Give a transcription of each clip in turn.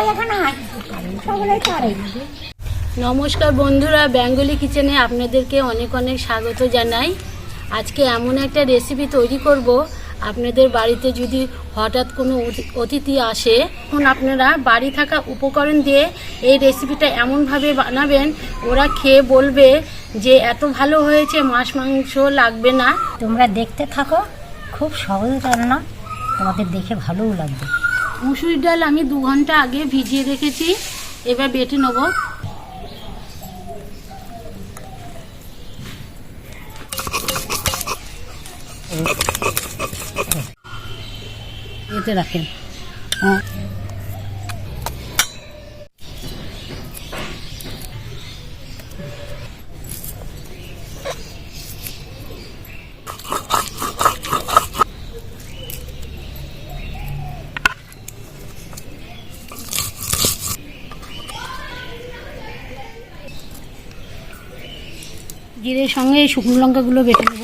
আয় এখানে আয়। সকলেই পারে নমস্কার বন্ধুরা বেঙ্গলি কিচেনে আপনাদেরকে অনেক অনেক স্বাগত জানাই। আজকে এমন একটা রেসিপি তৈরি করব। আপনাদের বাড়িতে যদি হঠাৎ কোনো অতি- অতিথি আসে তখন আপনারা বাড়ি থাকা উপকরণ দিয়ে এই রেসিপিটা এমনভাবে বানাবেন ওরা খেয়ে বলবে যে এত ভালো হয়েছে মাছ মাংস লাগবে না। তোমরা দেখতে থাকো খুব সহজ রান্না তোমাদের দেখে ভালোও লাগবে। মুসুর ডাল আমি দু ঘণ্টা আগে ভিজিয়ে রেখেছি। এবার বেটে নেব। এতে রাখেন। হ্যাঁ। জিরের সঙ্গে এই শুকনো লঙ্কাগুলো বেটে নেব।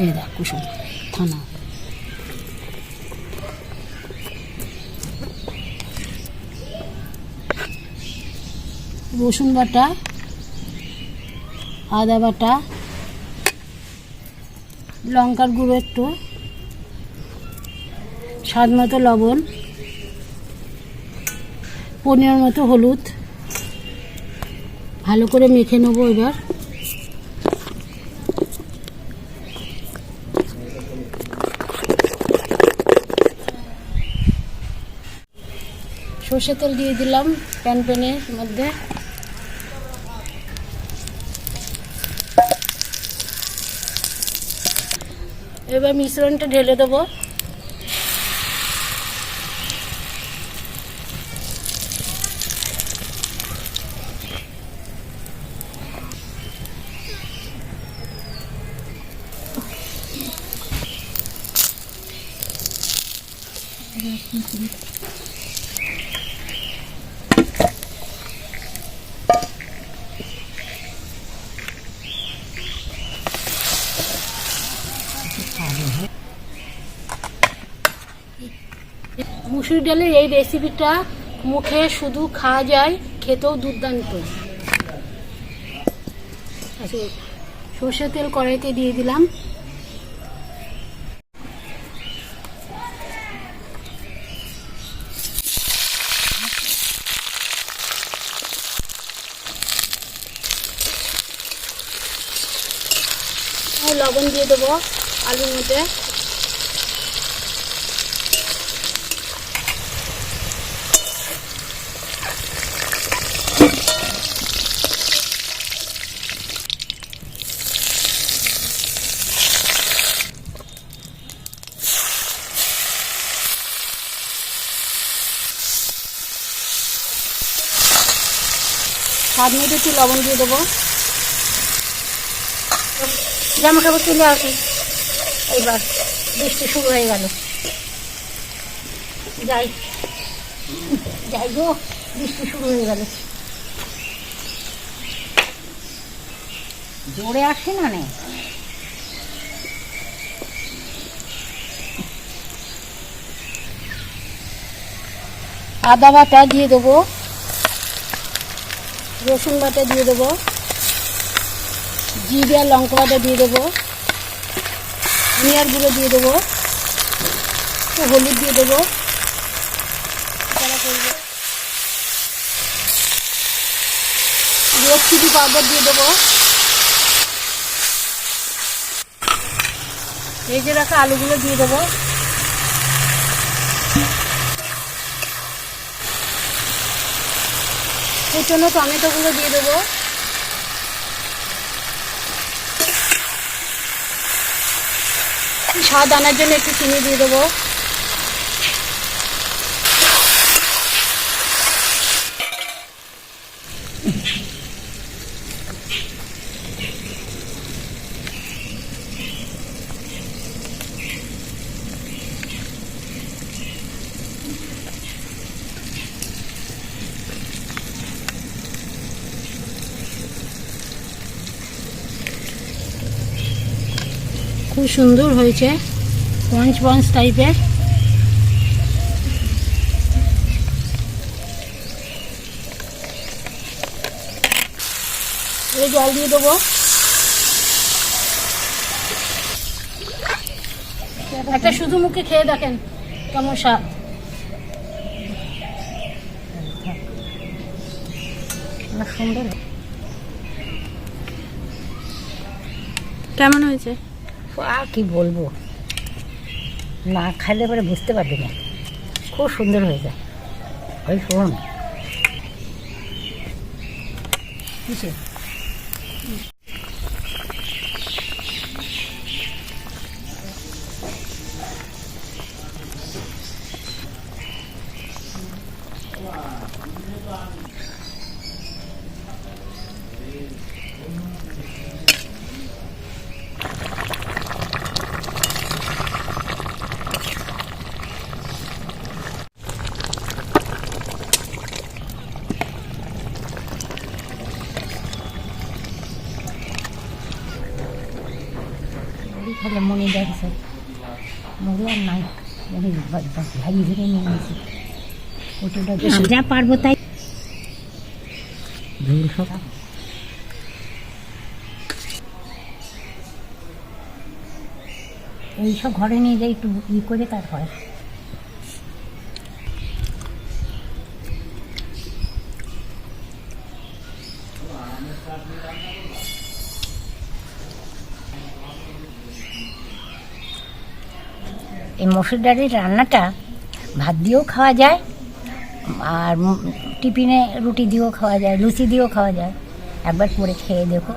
এই দেখ কুসুম থানা। রসুন বাটা, আদা বাটা, লঙ্কার গুঁড়ো একটু, স্বাদ মতো লবণ, পনির মতো হলুদ, ভালো করে মেখে নেব এবার। সর্ষে তেল দিয়ে দিলাম প্যান প্যানের মধ্যে। এবার মিশ্রণটা ঢেলে দেবো। মুসুর ডালের এই রেসিপিটা মুখে শুধু খাওয়া যায়, খেতেও দুর্দান্ত। আচ্ছা সর্ষে তেল কড়াইতে দিয়ে দিলাম। লবণ দিয়ে দেবো আলুর মধ্যে। স্বাদ মতো একটু লবণ দিয়ে দেবো। জামা কাপড় তুলে আসি। এইবার বৃষ্টি শুরু হয়ে গেল। যাই। যাই গো, বৃষ্টি শুরু হয়ে গেল। জোরে আসে না নে? আদা বাটা দিয়ে দেবো। রসুন বাটা দিয়ে দেবো। জিরে, লঙ্কা বাটা দিয়ে দেবো। ধনিয়ার গুঁড়ো দিয়ে দেবো। হলুদ দিয়ে দেবো। করব পাউডার দিয়ে দেবো। ভেজে রাখা আলুগুলো দিয়ে দেবো। কুচনো টমেটোগুলো দিয়ে দেবো। স্বাদ আনার জন্য একটু চিনি দিয়ে দেবো। খুব সুন্দর হয়েছে পঞ্চ পঞ্চ টাইপের জল দিয়ে দেবো। একটা শুধু মুখে খেয়ে দেখেন কেমন স্বাদ। সুন্দর। কেমন হয়েছে? আর কি বলব? না খাইলে পরে বুঝতে পারবি না। খুব সুন্দর হয়ে যায়। ওই শোন। কিসে? মুড়ি খেলে মনে দেখছে মুড়ি আর নাই। ভাই ধরে নিয়ে নিয়েছি। ওটা যা পারব তাই। এইসব ঘরে নিয়ে যাই একটু ই করে তারপরে। এই মসুর ডালের রান্নাটা ভাত দিয়েও খাওয়া যায় আর টিফিনে রুটি দিয়েও খাওয়া যায়, লুচি দিয়েও খাওয়া যায়। একবার করে খেয়ে দেখো।